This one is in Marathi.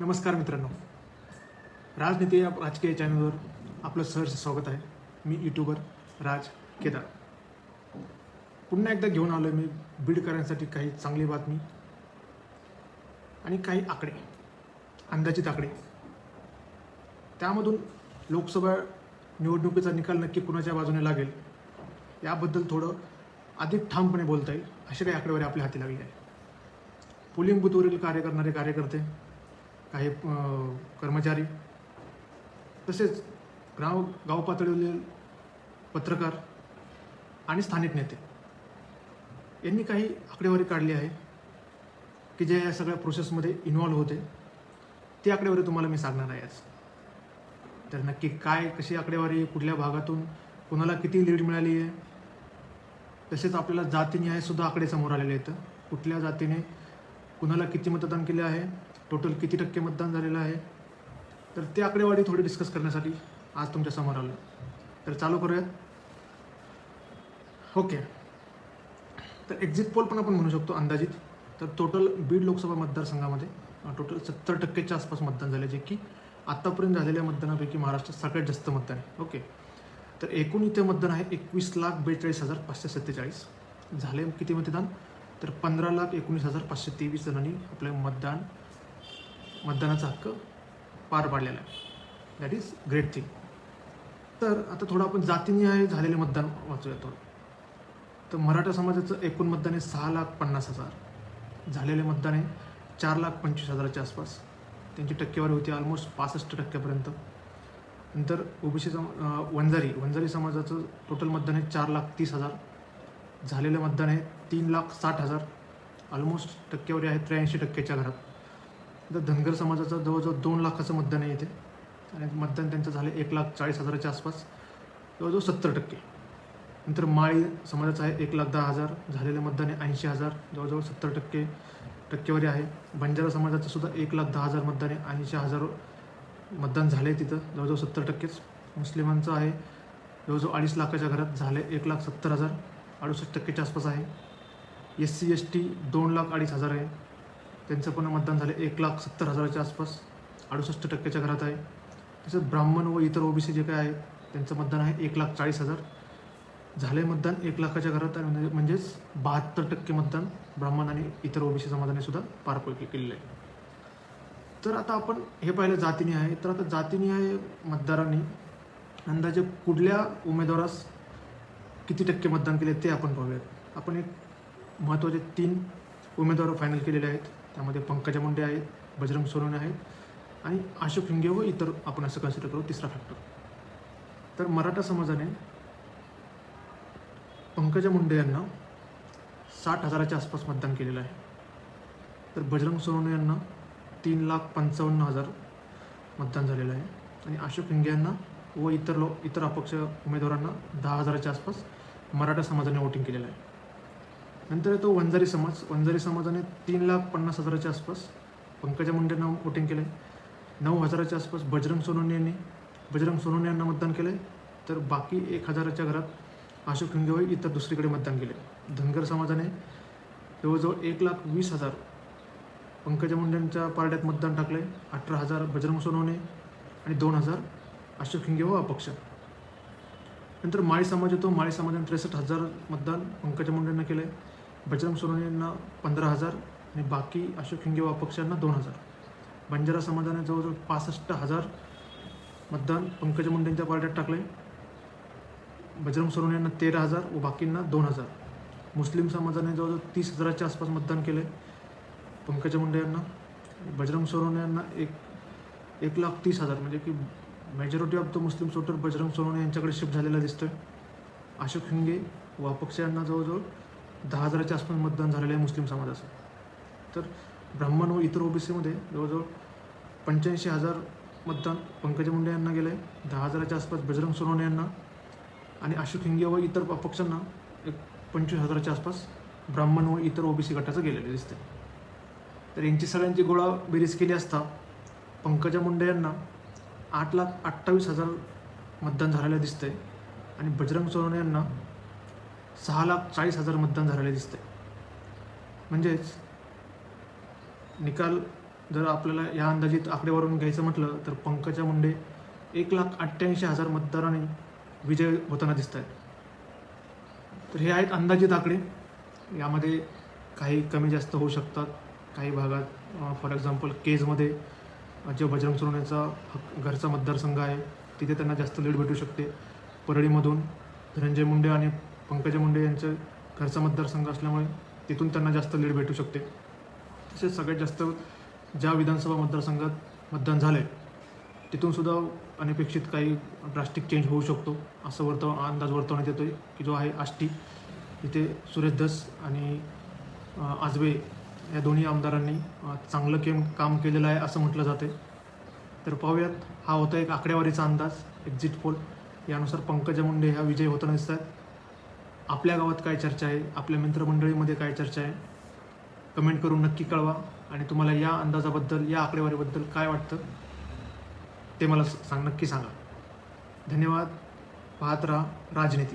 नमस्कार मित्रांनो. राजनीती या राजकीय चॅनलवर आपलं सहर्ष स्वागत आहे. मी यूट्यूबर राज केदार. पुन्हा एकदा घेऊन आलो मी बीडकरांसाठी काही चांगली बातमी आणि काही आकडे अंदाजित आकडे. त्यामधून लोकसभा निवडणुकीचा निकाल नक्की कुणाच्या बाजूने लागेल याबद्दल थोडं अधिक ठामपणे बोलता येईल असे काही आकडेवारी आपल्या हाती लागली आहे. पोलिंग बुथवरील कार्य करणारे कार्यकर्ते काही कर्मचारी. तसेच गाव गाव पातळीवरील पत्रकार आणि स्थानिक नेते. यांनी काही आकडेवारी काढली आहे की जे या सगळ्या प्रोसेसमध्ये इन्व्हॉल्व्ह होते ती आकडेवारी तुम्हाला मी सांगणार आहे आज. तर नक्की काय कशी आकडेवारी कुठल्या भागातून कोणाला किती लीड मिळाली आहे तसेच आपल्याला जातीनिहाय सुद्धा आकडे समोर आलेले आहेत. कुठल्या जातीने कुणाला किती मतदान केले आहे टोटल किती टक्के मतदान झालेलं आहे? तर ते आकडेवारी थोडी डिस्कस करण्यासाठी आज तुमच्यासमोर आलो तर चालू करूयात ओके तर एक्झिट पोल पण आपण म्हणू शकतो अंदाजित. तर टोटल बीड लोकसभा मतदारसंघामध्ये टोटल सत्तर टक्केच्या आसपास मतदान झाले जे की आत्तापर्यंत झालेल्या मतदानापैकी महाराष्ट्रात सगळ्यात जास्त मतदान आहे. ओके तर एकूण इथे मतदान आहे एकवीस लाख बेचाळीस हजार पाचशे सत्तेचाळीस. झाले किती मतदान? तर पंधरा लाख एकोणीस हजार पाचशे तेवीस जणांनी आपलं मतदान मतदानाचा हक्क पार पाडलेला आहे. दॅट इज ग्रेट थिंग तर आता थोडं आपण जातीनिहाय झालेले मतदान वाचूया थोडं. तर मराठा समाजाचं एकूण मतदान आहे सहा लाख पन्नास हजार. झालेले मतदान आहे चार लाख पंचवीस हजाराच्या आसपास. त्यांची टक्केवारी होती ऑलमोस्ट पासष्ट टक्क्यापर्यंत. नंतर ओबीसी सम वंजारी वंजारी समाजाचं टोटल मतदान आहे चार लाख तीस हजार. झालेलं मतदान आहे तीन लाख साठ हजार. ऑलमोस्ट टक्केवारी आहे त्र्याऐंशी टक्क्याच्या घरात. तर धनगर समाजाचं जवळजवळ दोन लाखाचं मतदान आहे इथे. आणि मतदान त्यांचं झालं एक लाख चाळीस हजाराच्या आसपास. जवळजवळ सत्तर टक्के. नंतर माळी समाजाचं आहे एक लाख दहा हजार. झालेलं मतदान आहे ऐंशी हजार. जवळजवळ सत्तर टक्के टक्केवारी आहे. बंजारा समाजाचं सुद्धा एक लाख दहा हजार मतदान आहे. ऐंशी हजार मतदान झाले तिथं. जवळजवळ सत्तर टक्केच. मुस्लिमांचं आहे. जवळजवळ अडीच लाखाच्या घरात झाले एक लाख सत्तर हजार. अडुसष्ट टक्केच्या आसपास आहे. एस सी एस टी दोन लाख अडीच हजार आहे. त्यांचं पण मतदान झालं. एक लाख सत्तर हजाराच्या आसपास अडुसष्ट टक्क्याच्या घरात आहे. तसंच ब्राह्मण व इतर ओबीसी जे काय आहेत त्यांचं मतदान आहे एक लाख चाळीस हजार. झाले मतदान एक लाखाच्या घरात आहे म्हणजे म्हणजेच बहात्तर टक्के मतदान ब्राह्मण आणि इतर ओबीसी समाजाने सुद्धा पार पड केलेलं आहे. तर आता आपण हे पाहिलं जातीने आहे तर आता जातीने आहे मतदारांनी अंदाजे कुठल्या उमेदवारास किती टक्के मतदान केले ते आपण पाहूयात. आपण एक महत्त्वाचे तीन उमेदवार फायनल केलेले आहेत. त्यामध्ये पंकजा मुंडे आहेत बजरंग सोनवणे आहेत आणि अशोक हिंगे व इतर आपण असं कन्सिडर करू तिसरा फॅक्टर तर मराठा समाजाने पंकजा मुंडे यांना साठ हजाराच्या आसपास मतदान केलेलं आहे. तर बजरंग सोनवणे यांना तीन लाख पंचावन्न हजार मतदान झालेलं आहे. आणि अशोक हिंगे यांना व इतर लो इतर अपक्ष उमेदवारांना दहा हजाराच्या आसपास मराठा समाजाने वोटिंग केलेलं आहे. नंतर येतो वंजारी समाज. वंजारी समाजाने तीन लाख पन्नास हजाराच्या आसपास पंकजा मुंडेंना वोटिंग केलं आहे नऊ हजाराच्या आसपास बजरंग सोनवणे यांनी. बजरंग सोनवणे यांना मतदान केलं आहे तर बाकी एक हजाराच्या घरात अशोक हिंगे इतर दुसरीकडे मतदान केले धनगर समाजाने जवळजवळ एक लाख वीस हजार पंकजा मुंडेंच्या पार्ट्यात मतदान टाकले अठरा हजार बजरंग सोनवणे आणि दोन हजार अशोक हिंगे व अपक्ष. नंतर माळी समाज येतो. माळी समाजाने त्रेसष्ट हजार मतदान पंकजा मुंडेंना केलं आहे बजरंग सोनवणे यांना पंधरा हजार आणि बाकी अशोक हिंगे व अपक्षांना दोन हजार. बंजारा समाजाने जवळजवळ पासष्ट हजार मतदान पंकज मुंडेंच्या पार्ट्यात टाकले बजरंग सोनवणे यांना तेरा हजार व बाकींना दोन हजार. मुस्लिम समाजाने जवळजवळ तीस हजाराच्या आसपास मतदान केले पंकज मुंडे यांना बजरंग सोनवणे यांना एक एक लाख तीस हजार. म्हणजे की majority of the Muslim voter Bajrang Sonawane यांच्याकडे शिफ्ट झालेला दिसतोय. अशोक हिंगे व अपक्ष यांना जवळजवळ दहा हजाराच्या आसपास मतदान झालेलं आहे मुस्लिम समाजाचं. तर ब्राह्मण व इतर ओबीसीमध्ये जवळजवळ पंच्याऐंशी हजार मतदान पंकजा मुंडे यांना गेलं आहे. दहा हजाराच्या आसपास बजरंग सोनवणे यांना आणि अशोक हिंगे व इतर अपक्षांना एक पंचवीस हजाराच्या आसपास ब्राह्मण व इतर ओबीसी गटाचं गेलेलं दिसते तर यांची सगळ्यांची गोळा बेरीज केली असता पंकजा मुंडे यांना आठ लाख अठ्ठावीस हजार मतदान झालेलं दिसतंय. आणि बजरंग सोनवणे यांना सहा लाख चाळीस हजार मतदान झालेले दिसते म्हणजेच निकाल जर आपल्याला या अंदाजित आकडेवारून घ्यायचं म्हटलं तर पंकजा मुंडे एक लाख अठ्ठ्याऐंशी हजार मतदारांनी विजय होताना दिसत आहेत तर हे आहेत अंदाजित आकडे. यामध्ये काही कमी जास्त होऊ शकतात. काही भागात फॉर एक्झाम्पल केजमध्ये जे बजरंग सोनेचा हक- घरचा मतदारसंघ आहे तिथे त्यांना जास्त लीड भेटू शकते. परळीमधून धनंजय मुंडे आणि पंकजा मुंडे यांचं घरचा मतदारसंघ असल्यामुळे तिथून त्यांना जास्त लीड भेटू शकते. तसेच सगळ्यात जास्त ज्या विधानसभा मतदारसंघात मतदान झालं आहे तिथून सुद्धा अनपेक्षित काही ड्रास्टिक चेंज होऊ शकतो असं वर्तव अंदाज वर्तवण्यात येतो आहे की जो आहे आष्टी. इथे सुरेश धस आणि आजबे या दोन्ही आमदारांनी चांगलं केम काम केलेलं आहे असं म्हटलं जाते तर पाहूयात हा होता एक आकडेवारीचा अंदाज एक्झिट पोल यानुसार पंकजा मुंडे ह्या विजय होताना दिसत आहेत आपल्या गावात काय चर्चा आहे? आपल्या मित्रमंडळीमध्ये काय चर्चा आहे? कमेंट करून नक्की कळवा. आणि तुम्हाला या अंदाजाबद्दल या आकडेवारीबद्दल काय वाटतं ते मला स- सांग नक्की सांगा. धन्यवाद. पाहत राहा राजनीती.